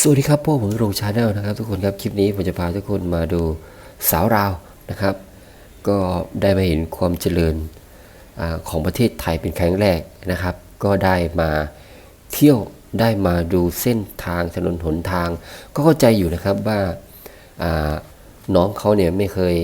สวัสดีครับพวกผมโรงชาแนลนะครับ ทุกคนครับคลิปนี้ผมจะพาทุกคนมาดูสาวราวนะครับ ก็ได้มาเห็นความเจริญอของประเทศไทยเป็นครั้งแรกนะครับ ก็ได้มาเที่ยวได้มาดูเส้นทางถนนหนทาง ก็เข้าใจอยู่นะครับว่าน้องเขาเนี่ยไม่เคย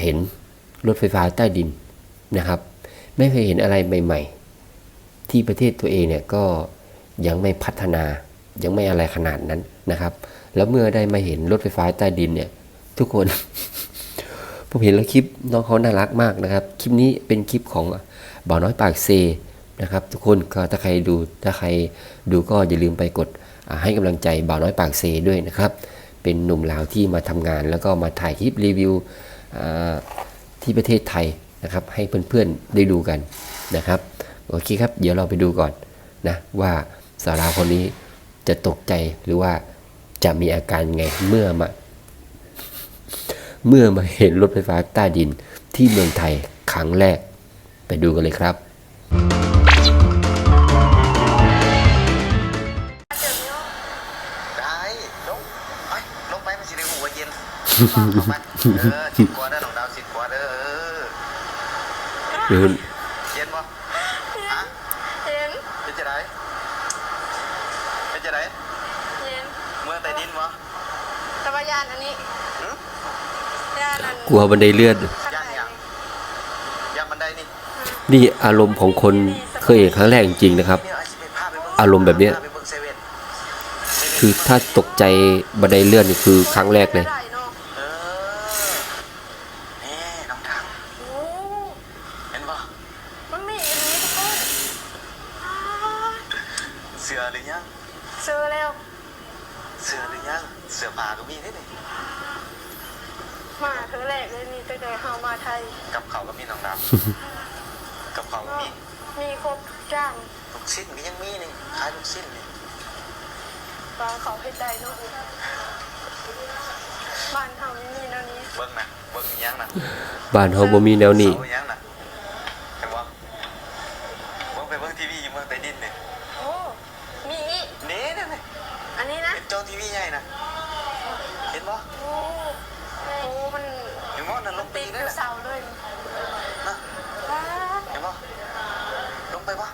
เห็นรถไฟฟ้าใต้ดินนะครับ ไม่เคยเห็นอะไรใหม่ ๆ ที่ประเทศตัวเองเนี่ยก็ยังไม่พัฒนา ยังไม่อะไรขนาดนั้นนะครับ แล้วเมื่อได้มาเห็นรถไฟฟ้าใต้ดินเนี่ย ทุกคน ผมเห็นแล้วคลิปน้องเขาน่ารักมากนะครับ คลิปนี้เป็นคลิปของบ่าน้อยปากเซนะครับ ทุกคนก็ถ้าใครดูถ้าใครดูก็อย่าลืมไปกดให้กำลังใจบ่าวน้อยปากเซด้วยนะครับ เป็นหนุ่มลาวที่มาทำงาน แล้วก็มาถ่ายคลิปรีวิวที่ประเทศไทยนะครับ ให้เพื่อนๆได้ดูกันนะครับโอเคครับ เดี๋ยวเราไปดูก่อนนะว่าสาราวคนนี้ จะตกใจหรือว่าจะมีอาการไงเมื่อมา เมื่อมาเห็นรถไฟฟ้าใต้ดินที่เมืองไทยครั้งแรก ไปดูกันเลยครับได้ลงไปลงไปมันสิได้หัวเย็นลงไปเออสิบกว่าเด้อน้องดาวสิบกว่าเด้อเออ เดี๋ยว เย็นบ่ฮะ เย็น เป็นจะไดเป็นจะได เย็น เมืองใต้ดินบ่ ตะวันยานอันนี้ หึ ยานอัน กลัวบันไดเลื่อนข้างในย่านยามบันไดนี่นี่อารมณ์ของคนเคยเห็นครั้งแรกจริงๆนะครับ อารมณ์แบบเนี้ยคือถ้าตกใจบันไดเลื่อนนี่คือครั้งแรกเลย ไม่ได้เนาะ เออนี่น้องทาง โอ้ เห็นบ่ มันมีอันนี้ทุกคนอ้าว เสือหรือยัง เจอแล้ว เสือหรือยังเสือป่าก็มีนี่นี่ มาเธอแรกเลยนี่ตั้งแต่เฮามาไทย กับเขาก็มีน้องดาวกับเขาก็มี มีครบจ้างลูกชิ้นก็ยังมีนี่ขายลูกชิ้นนี่ปลาเขาให้ได้เนาะบ้านเฮาไม่มีแนวนี้เบิ้งนะเบิ้งอีหยังนะบ้านเฮาบ่มีแนวนี้เสาอีหยังนะเห็นบ่เบิ้งไปเบิ้งทีวีอยู่เมืองใต้ดินนี่โอ้มีอีกนี่นี่นี่อันนี้นะเป็นจอทีวีใหญ่นะเห็นบ่โอ้โอ้มัน เห็นบ่นั่นลงไปตีอีนกอนั่นยู่น่ะเสาเลย นะ ว้า เห็นบ่ลงไปบ่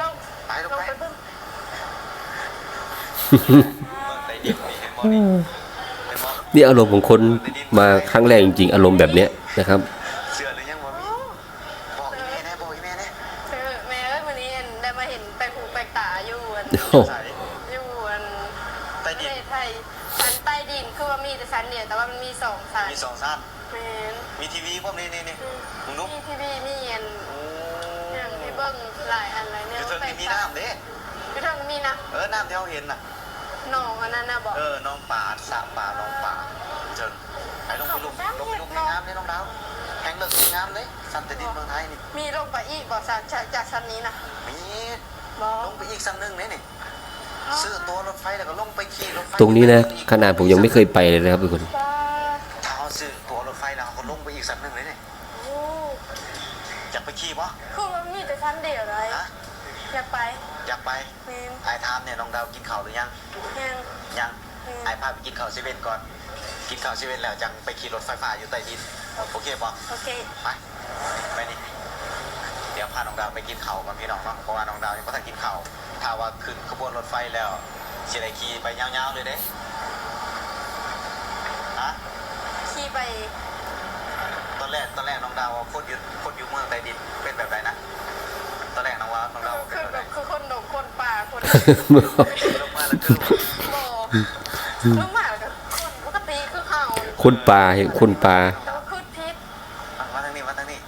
ลง ไปลง ลง ไป ไปเบิ่ง เมืองใต้ดิ นนี่เห็นบ่นี่เห็นบ่นี่อารมณ์ของคนมาครั้งแรกจริงๆ อารมณ์แบบเนี้ยนะครับเสือหรือยังบ่มีบอกอีแม่แน่บอกอีแม่แน่เออแม่เอ้ยวันนี้อันได้มาเห็นแปลกหูแปลกตาอยู่อันโอ้ใส่อยู่อันใต้ประดิเทนศไทยอันใต้ดินคือว่ามีแต่ชั้นเดียวแต่ว่ามันมีสองชั้นมีสองชั้นแม่นมีทีวีพวกนี้นี่นี่มึงดูมีทีวีมีอันโอ้อย่างที่เบิ้งหลายอันหลายแนอยู่วเทิงแปลนี่กมีตาน้ำเด้พี่เทิงมีนะเออน้ำที่เราเห็นน่ะห นองอันนั้นนะบอกเออน้องป่าสามป่าน้องป่าเจิงไอ้ลงไปลุกลงไปลุกในน้ำเลยน้องดาวแข่งเลิกในน้ำเลยสันติดินเมืองไทยนี่มีลงไปอีกบอกจากจากจากชั้นนี้นะมีบอลกงไปอีกสันหนึ่งนี่นี่ซื้อตัวรถไฟแล้วก็ลงไปขี่รถไฟตรงนี้นะขนาดผมยังไม่เคยไปเลยนะครับทุกคนว่าถ้าเขาซื้อตัวรถไฟแล้วเขาก็ลงไปอีกสันหนึ่งเลยนี่โอ้อยากไปขี่ปะคือว่ามีแต่ชั้นเดียวเลยฮะอยากไป อยากไปแม่นไอ้ทามเนี่ยน้องดาวกินข้าวหรือยัง ยังยังอืมไอ้พาไปกินข้าวเซเว่นก่อน กินข้าวเซเว่นแล้วจังไปขี่รถไฟฟ้าอยู่ใต้ดิน โอเคปะโอเคไปไปนี่ เดี๋ยวพาน้องดาวไปกินข้าวกับพี่น้องเนาะ เพราะว่าน้องดาวยังไม่ทันกินข้าวถ้าว่าขึ้นขบวนรถไฟแล้วสิได้ขี่ไปยาวๆเลยเด้ฮะขี่ไป ตอนแรกตอนแรกน้องดาวว่าคนอยู่คนอยู่เมืองใต้ดินเป็นแบบไหนนะ ตอนแรกน้องว่าน้องดาวว่าเป็คืนอแบบไหน คนป่าคนลงมาแล้วคือบอลูกหมาคนปกติคือเห่าคนปลาเห็นคนปลาแต่ว่าคือพิษมาทางนี้มาทางนี้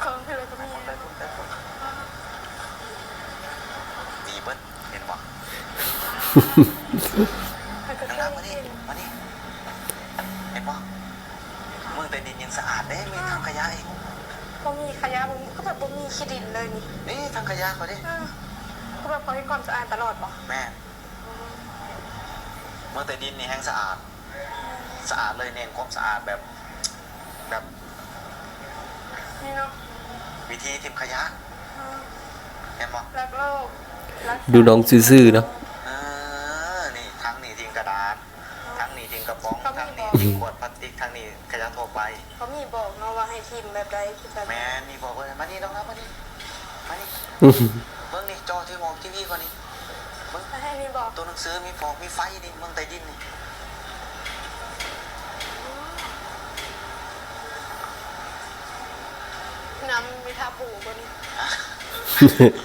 เครื่องคืออะไรก็มีไปพุ่นไปพุ่นดีเบิ้ลเห็นปะมันก็น้องเครื่ดาอวงมานี่กินมานี่เห็นปะเมืองใต้ดินยังสะอาดเด้มีทางขยะอีก บ่มีขยะบ่ก็แบบบ่มีขี้ดินเลยนี่นี่ทางขยะเขาดิอ่าก็แบบเขาให้ความสะอาดตลอดบ่แม่เมืองใต้ดินนี่แห้งสะอาด สะอาดเลยเน้นความสะอาดแบบแบบนี่เนาะวิธีทิมขยะอ่าเห็นปะรักโลกรักษาดูน้องซื่อๆเนาะ เออนี่ทั้งนี่ทิ้งกระดาษทั้งนี่ทิ้งกระป๋องทั้งนี่ทิ้งขวดพลาส ติกทั้งนี่ขยะทั่วไป เขามีบอกเนาะว่าให้ทีมแบบใดคือแบบแม่นนี่บอกว่ามานี่น้องรับมานี่มานี่เบิ่งนี่จอที่มองทีวีก่อนนี่เบิ่งให้นี่บอกตัวหนังสือมีฟองมีไฟนี่เมืองใต้ดินนี่น้ำมีทาปูบน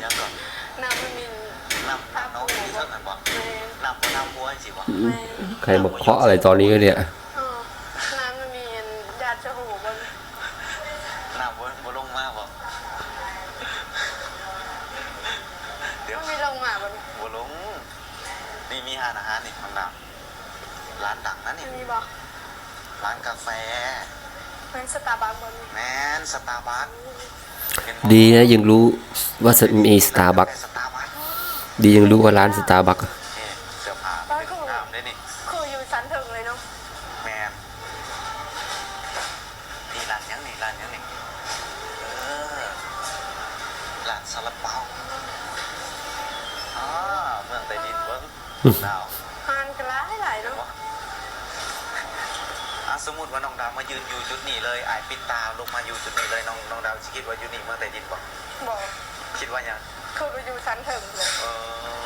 ยังก่อนน้ำมันมีน้ำน้ำน้องมีเท่านั้นบ่แม่น้ำบ่น้ำบัวสิบ่แม่ใครมาเคาะอะไรตอนนี้วะเนี่ย เออน้ำมันมีญาติเจ้าหูบน น้ำบัวบัวล งมาบ่เดี๋ยวมันมีลงมาบนบัวลงนี่มีร้านอาหารนี่ข้างดังร้านดังนะนี่มันมีบอกร้านกาแฟเป็นสตาร์บัคบนแมนสตาร์บัคดีนะยังรู้ว่ามีสตาร์บัคสตาร์บัคดียังรู้ว่าร้านสตาร์บัค ซาลาเปาอ่าเมืองใต้ดินเบิ้งดาวทานกันหลายหลายเห็นเนาะปะอะสมมติว่าน้องดาวมายืนอยู่จุดนี้เลยอายปิดตาลงมาอยู่จุดนี้เลยน้องน้องดาวสิคิดว่าอยู่นี่เมืองใต้ดินปะบอกคิดว่ายังคือไปอยู่ชั้นถึงเลยเอ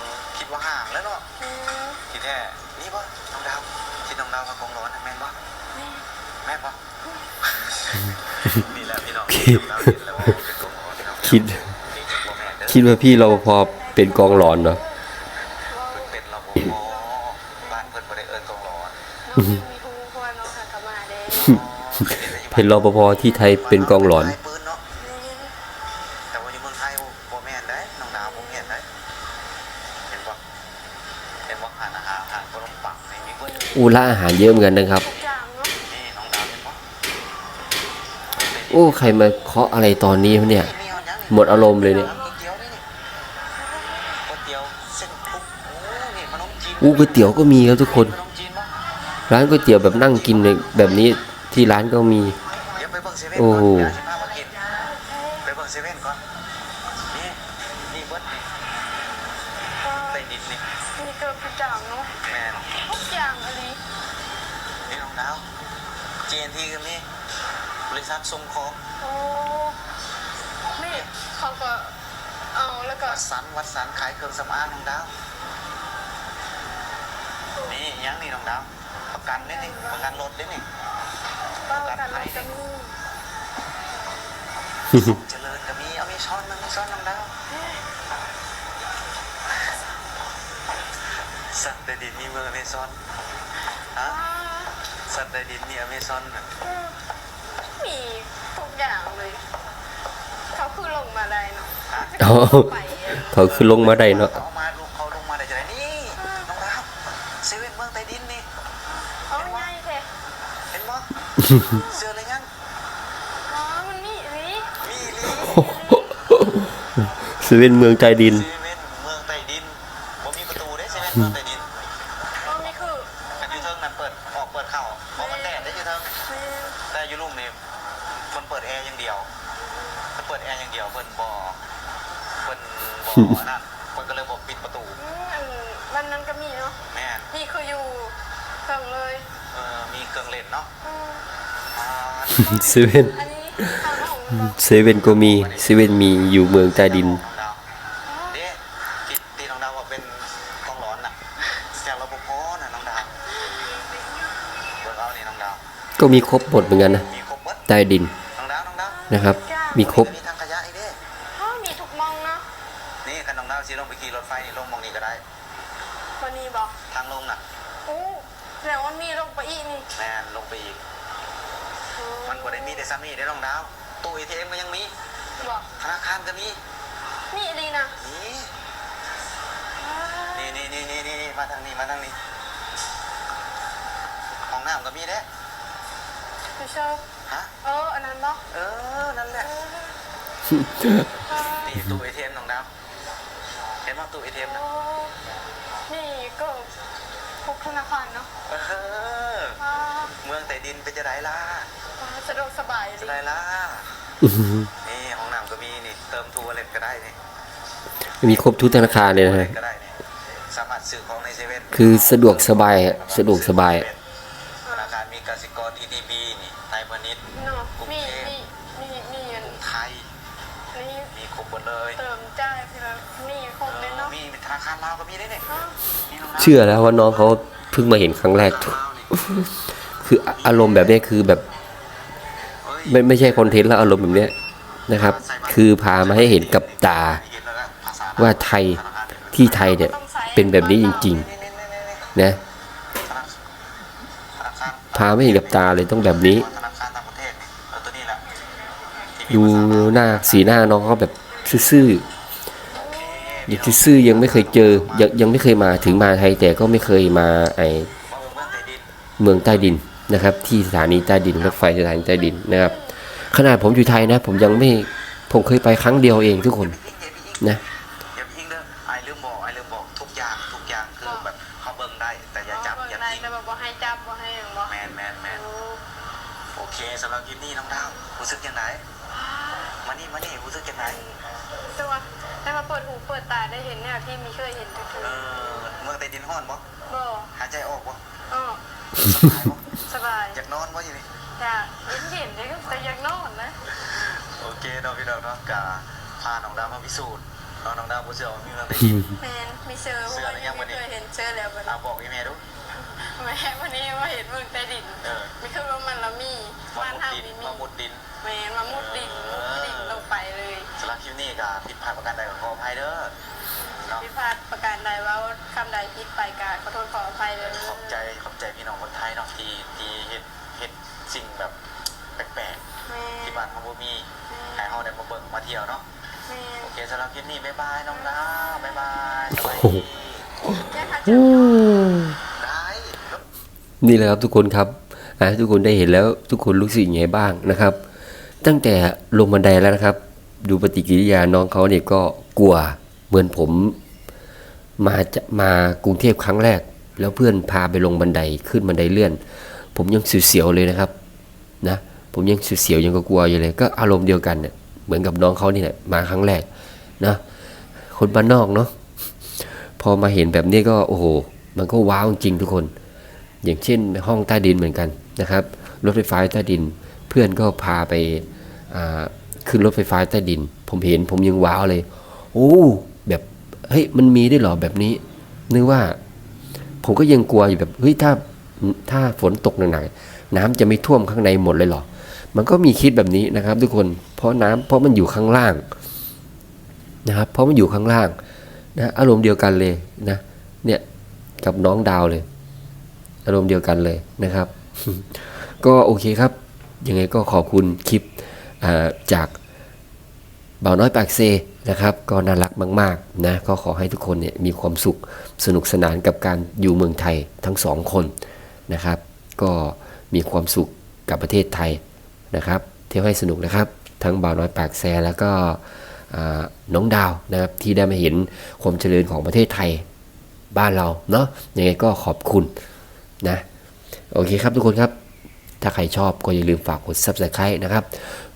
อคิดว่าห่างแล้วเนาะอืมที่แท้นี่ปะน้องดาวคิดน้องดาวมากองร้อนนะแม่นปะนี่แม่นปะนี่แหละพี่น้องน้องดาวเห็นแล้วว่าเป็นกองร้อนพี่น้องคิดนี่จะบ่แม่นเด้อ คิดว่าพี่เราพอเป็นกองหลอนเนาะว่าเพิ่นเป็นระบบบ้านเพิ่นบ่ได้เอิ้นกองร้อนน้องยังมีฮูควรน้องหากลับมาเด้เห็นรปภที่ไทยเป็นกองหลอนปืนเนาะแต่ว่าอยู่เมืองไทยบ่แม่นได้น้องดาวบ่แม่นได้เห็นบ่เห็นบ่หานอาหารอาหารขนมปังนี่มีเบิดอูล่าอาหารเยอะเหมือนกันนะครับทุกอย่างเนาะนี่น้องดาวเห็นบ่โอ้ ใครมาเคาะอะไรตอนนี้วะเนี่ยมีเอาหยังนี่หมดอารมณ์เลยเนี่ย ก๋วยเตี๋ยวนี่นี่ก๋วยเตี๋ยวเส้นคลุกโอ้นี่ขนมจีน อู้ก๋วยเตี๋ยวก็มีครับทุกคนขนมจีนบ่ร้านก๋วยเตี๋ยวแบบนั่งกินในแบบนี้ที่ร้านก็มีเดี๋ยวไปเบิ่งเซเว่นโอ้ก่อนโหเดี๋ยวสิพามากินไปเบิ่งเซเว่นก่อนนี่นี่เบิดนี่ใต้ดินนี่มีเกือบทุกอย่างเนาะแม่นทุกอย่างอะไรนี่น้องดาว GNT ก็มีบริษัทส่งของโอ้นี่เขาก็เอาแล้วก็วัดสันวัดสันขายเครื่องสำอางน้องดาวนี่ ยังนี่น้องดาวประกันนี่นี่ประกันรถนี่นี่เป้ากันแล้วก็มีเจริญก็มีเอามีช้อนมันมีช้อนน้องดาวสัตว์ในดินมีเมืองอเมซอนฮะอ่าสัตว์ในดินมีอเมซอนน่ะอืมมีทุกอย่างเลยเขาคือลงมาได้เนาะฮะอ๋อไปอะเขาคือลงมาได้เนาะ เซเว่นเมืองใต้ดินนี่เอาง่ายแท้เห็นบ่เสื้ออะไรงั้นอ๋อมันมีอันนี้มีอีหลีเซเว่นเมืองใจดิน เซเว่นเมืองใต้ดินบ่มีประตูเด้เซเว่นเมืองใต้ดินอ๋อนี่คืออันอยู่เทิงนั่นเปิดออกเปิดเข้าเพราะมันแดดได้อยู่เทิงแม่แต่อยู่ลุ่มนี่มันเปิดแอร์อย่างเดียวมันเปิดแอร์อย่างเดียวเพิ่นบ่เพิ่นบ่นั่นเพิ่นก็เลยบ่ปิดประตู อืมอันวันนั้นก็มีเนาะ แม่น นี่คืออยู่เทิงเลย เออมี เครื่องเล่นเนาะอืมอ่าเซเว่นอันนี้ทางของบอกเซเว่นก็มีเซเว่นมีอยู่เมืองใต้ดินน้องดาวเด้ที่ที่น้องดาวว่าเป็นกองร้อนน่ะแถวรปภน่ะน้องดาวเบิ่งเอานี่น้องดาวก็มีครบหมดเหมือนกันนะมีครบหมดใต้ดินน้องดาวน้องดาวนะครับ มีครบมีทางขยะอีกเด้อ๋อมีทุกมองเนาะนี่คันน้องดาวสิลงไปขี่รถไฟนี่ลงหมองนี้ก็ได้วันนี้บอกทางลงน่ะ อู้แล้วมันมีลงไปอีกนี่แม่นลงไปอีก มันบ่ได้มีแต่ซ้ำนี่ได้น้องดาวตู้ ATM ก็ยังมีบอกธนาคารก็มีมีอันนี้นะนี่นี่นี่นี่นี่นี่มาทางนี้มาทางนี้ห้องน้ำก็มีเด้พี่เชอร์ฮะเอออันนั้นบอกเออนั่นแหละนี่ตู้ ATM น้องดาวเห็นว่าตู้ ATM นะโอ้นี่ก็ พวกธนาคารเนาะเอออ่าเมืองใต้ดินเป็นจะได้ล่ะสะดวกสบายจะดีได้ล่ะนี่ห้องน้ำก็มีนี่ เติมทูเล็ตก็ได้นี่มีครบทุกธนาคารเลยนะฮะก็ได้เนี่ยสามารถซื้อของในเซเว่นคือสะดวกสบายอะสะดวกสบายธนาคารมีกสิกร EDB นี่ไทยพาณิชย์เนาะมีมีมีมีเงินไทย นี่มีครบหมดเลย เติมจ่ายพี่ละมีครบเลยเนาะมีธนาคารลาวก็มีได้เนี่ย อ้าวมีน้องน้ำ เชื่อแล้วว่าน้องเขาเพิ่งมาเห็นครั้งแรก คืออารมณ์แบบนี้คือแบบ ไม่ไม่ใช่คอนเทนต์แล้วอารมณ์แบบนี้นะครับ คือพามาให้เห็นกับตา ว่าไทยที่ไทยเนี่ย เป็นแบบนี้จริง ๆ นะๆธนาธนาคารพาไม่เห็นกับตาเลยต้องแบบนี้ ดูหน้าสีหน้าน้องเขาแบบซื่อๆอ ย่างซื่อยังไม่เคยเจอยังยังไม่เคยมาถึงมาไทยแต่ก็ไม่เคยมาไอเมืองใต้ดินนะครับ ที่สถานีใต้ดินรถไฟสถานีใต้ดินนะครับ ขนาดผมอยู่ไทยนะ ผมยังไม่ผมเคยไปครั้งเดียวเองทุกคนนะอเด้อไอลืมบอกไอลืมบอกทุกอย่างทุกอย่างคือแบบเขาเบิ่งได้แต่อย่าจับอย่าได้พิงแต่แบบบ่ให้จับบ่ให้หยังบ่แมนแมนแมนโอเคสำหรับคลิปนี้น้องดาวรู้สึกยังไงมานี่มานี่รู้สึกยังไง ตัวได้มาเปิดหูเปิดตาได้เห็นเนี่ยที่มีเคยเห็นทุกทีเออเมืองใต้ดินห้อนบ่บ่หายใจออกบ่อ้อสบายบ่สบายอยากนอนบ่อยู่นี่ อยากเย็นๆเลยแต่อยากนอนนะ โอเคเนาะพี่น้องเนาะกาพาน้องดาวมาพิสูจน์เนาะน้องดาวบ่เชื่อว่ามีเมืองใต้ดิน แมนมีเชอร์เพราะว่ายังไม่เคยเห็นเชอร์แล้วบัดเอาบอกพี่แม่ดู แม่วันนี้มาเห็นเมืองใต้ดินเออ ไม่คือว่ามันละมีมาบ้านมุดทางดินมีมีมามุดดิน แมนมามุดดินมุดดินลงไปเลยสำหรับคลิปนี้ก็ผิดพลาดประการใดก็ขออภัยเด้อเนาะพิพาทประการใดว่าคำใดผิดไปกาขอโทษขออภัยเลยขอบใจขอบใจพี่น้องคนไทยเนาะที่ที่เฮ็ดเฮ็ดสิ่งแบบแปลกแมๆที่นบ้านเขาบ่มีให้เฮาได้มาเบิ่งมาเที่ยวเนาะแมนโอเคสำหรับคลิปนี้บ๊ายบายน้องดาวบ๊ายบายสบายโอ้ดีโหแค่ทักจะได้ นี่แหละครับทุกคนครับอ่าทุกคนได้เห็นแล้วทุกคนรู้สึกยังไงบ้างนะครับ ตั้งแต่ลงบันไดแล้วนะครับ ดูปฏิกิริยาน้องเขาเนี่ยก็กลัวเหมือนผม มาจะมากรุงเทพครั้งแรก แล้วเพื่อนพาไปลงบันไดขึ้นบันไดเลื่อน ผมยังเสียวๆเลยนะครับ นะ ผมยังเสียวๆยังก็กลัวอยู่เลย ก็อารมณ์เดียวกันเนี่ยเหมือนกับน้องเขานี่แหละมาครั้งแรกนะคนบ้านนอกเนาะพอมาเห็นแบบนี้ก็โอ้โห มันก็ว้าวจริงทุกคน อย่างเช่นห้องใต้ดินเหมือนกันนะครับ รถไฟฟ้าใต้ดิน เพื่อนก็พาไป ขึ้นรถไฟฟ้าใต้ดิน ผมเห็นผมยังว้าวเลย โอ้แบบเฮ้ยมันมีได้หรอแบบนี้ นึกว่า ผมก็ยังกลัวอยู่แบบเฮ้ยถ้าถ้าฝนตกหนักๆน้ำจะไม่ท่วมข้างในหมดเลยหรอ มันก็มีคิดแบบนี้นะครับ ทุกคนเพราะน้ำเพราะมันอยู่ข้างล่างนะครับ เพราะมันอยู่ข้างล่างนะอารมณ์เดียวกันเลยนะเนี่ยกับน้องดาวเลย อารมณ์เดียวกันเลยนะครับ ก็โอเคครับ ยังไงก็ขอบคุณคลิป จากบ่าวน้อยปากเซนะครับ ก็น่ารักมากๆนะก็ขอให้ทุกคนเนี่ยมีความสุขสนุกสนานกับการอยู่เมืองไทยทั้งสองคนนะครับ ก็มีความสุขกับประเทศไทยนะครับ เที่ยวให้สนุกนะครับ ทั้งบ่าวน้อยปากแซแล้วก็น้องดาวนะครับที่ได้มาเห็นความเจริญของประเทศไทยบ้านเราเนาะยังไงก็ขอบคุณนะโอเคครับทุกคนครับ ถ้าใครชอบก็อย่าลืมฝากกด subscribe นะครับ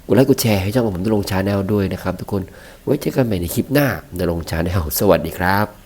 กดไลค์กดแชร์ให้ช่องของผมนรงชาแนลด้วยนะครับทุกคน ไว้เจอกันใหม่ในคลิปหน้านรงชาแนลสวัสดีครับ